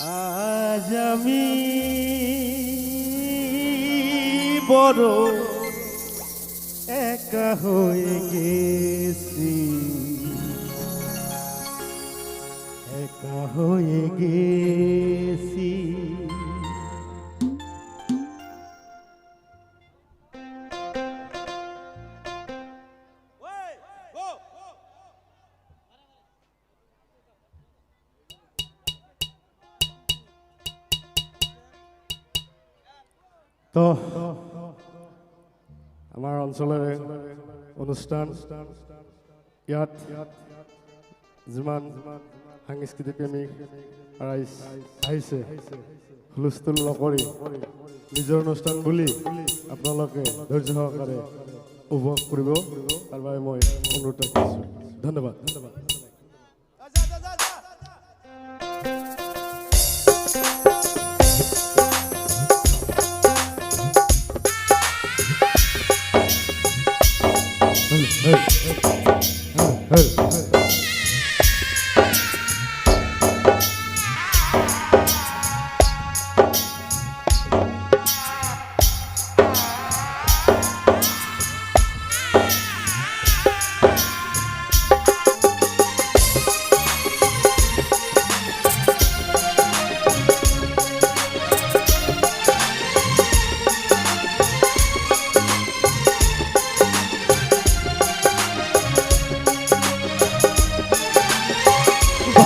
আজ আমি বড় একা হয়ে গেছি। একা হয়ে গেছি। তো আমাৰ অঞ্চলৰে অনুষ্ঠান, ইয়াত যিমান সাংস্কৃতিক প্ৰেমী ৰাইজ আহিছে হুলস্থুল নকৰি নিজৰ অনুষ্ঠান বুলি আপোনালোকে ধৈৰ্য সহকাৰে উপভোগ কৰিব। তাৰ বাবে মই অনুৰোধ ৰাখিছোঁ। ধন্যবাদ ধন্যবাদ।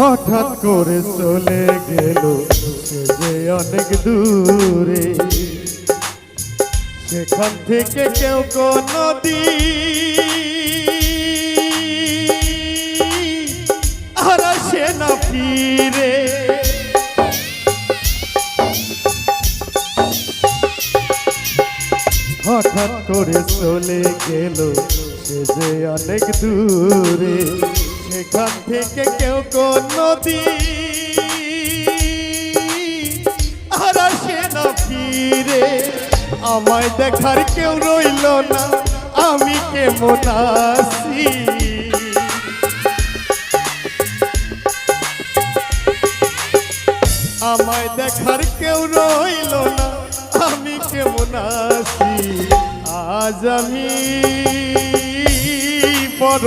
হঠাৎ করে চলে গেল যে অনেক দূরে। সেখান থেকে কেউ কোনো আর সে না ফিরে। হঠাৎ করে চলে গেল সে যে অনেক দূরে। সেখান থেকে কেউ কোনো আর সে না ফিরে। আমায় দেখার কেউ রইল না, আমি কেমন আছি? আমায় দেখার কেউ রইল না, আমি কেমন আছি? আজ আমি বড়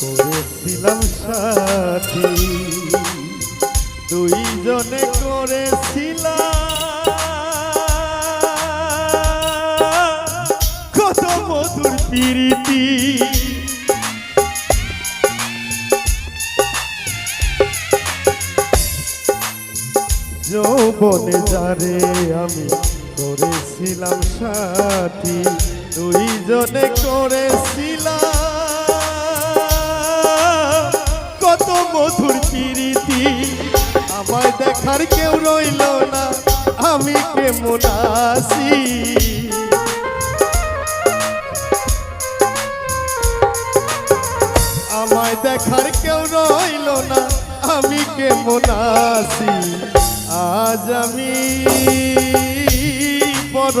করেছিলাম সাথী। দুইজনে করেছিলাম। কত মধুর প্রীতি। যৌবনে যারে আমি করেছিলাম সাথী। দুইজনে করেছিলাম। কত মধুর প্রীতি, আমায় দেখার কেউ রইল না, আমি কেমন আছি? আমায় দেখার কেউ রইল না, আমি কেমন আছি? আজ আমি বড়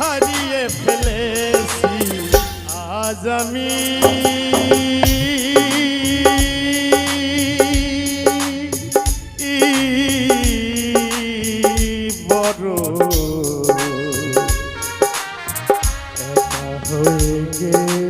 হারিয়ে ফেলেছি। আজ আমি বড় হয়ে গেছি।